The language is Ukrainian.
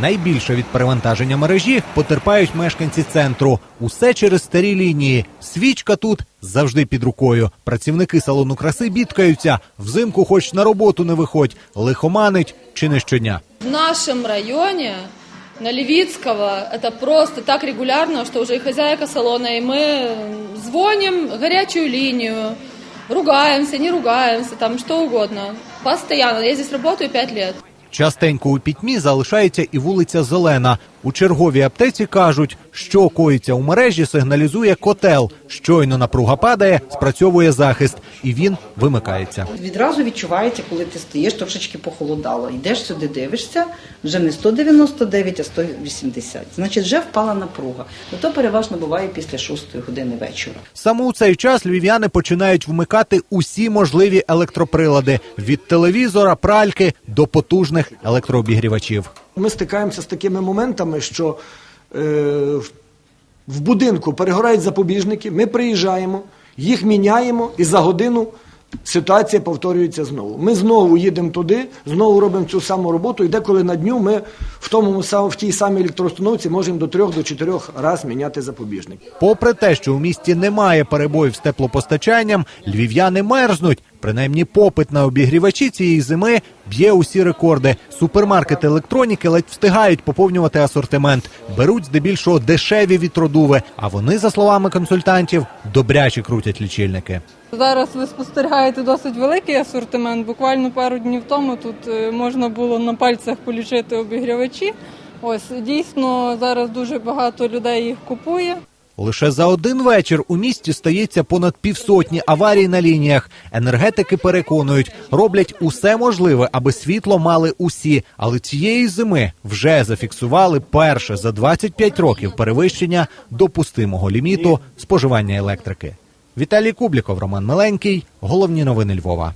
Найбільше від перевантаження мережі потерпають мешканці центру. Усе через старі лінії. Свічка тут завжди під рукою. Працівники салону краси бідкаються. Взимку, хоч на роботу не виходь, лихоманить чи не щодня. В нашем районе, на Левицкого, это просто так регулярно, что уже и хозяйка салона, и мы звоним в горячую линию, ругаемся, не ругаемся, там что угодно. Постоянно. Я здесь работаю пять лет. Частенько у пітьмі залишається і вулиця Зелена. У черговій аптеці кажуть, що коїться у мережі, сигналізує котел. Щойно напруга падає, спрацьовує захист, і він вимикається. Відразу відчувається, коли ти стоїш, трошечки похолодало. Йдеш сюди, дивишся, вже не 199, а 180. Значить, вже впала напруга. Ну, то переважно буває після 6 години вечора. Саме у цей час львів'яни починають вмикати усі можливі електроприлади від телевізора, пральки до потужних електрообігрівачів. Ми стикаємося з такими моментами, що е, в- будинку перегорають запобіжники, ми приїжджаємо, їх міняємо, і за годину ситуація повторюється знову. Ми знову їдемо туди, знову робимо цю саму роботу, і деколи на дню ми в, тому, в тій самій електроустановці можемо до трьох до чотирьох разів міняти запобіжники. Попри те, що у місті немає перебоїв з теплопостачанням, львів'яни мерзнуть. Принаймні, попит на обігрівачі цієї зими б'є усі рекорди. Супермаркети електроніки ледь встигають поповнювати асортимент. Беруть здебільшого дешеві вітродуви. А вони, за словами консультантів, добряче крутять лічильники. Зараз ви спостерігаєте досить великий асортимент. Буквально пару днів тому тут е, можна було на пальцях полічити обігрівачі. Ось дійсно зараз дуже багато людей їх купує. Лише за один вечір у місті стається понад півсотні аварій на лініях. Енергетики переконують, роблять усе можливе, аби світло мали усі. Але цієї зими вже зафіксували перше за 25 років перевищення допустимого ліміту споживання електрики. Віталій Кубліков, Роман Миленький. Головні новини Львова.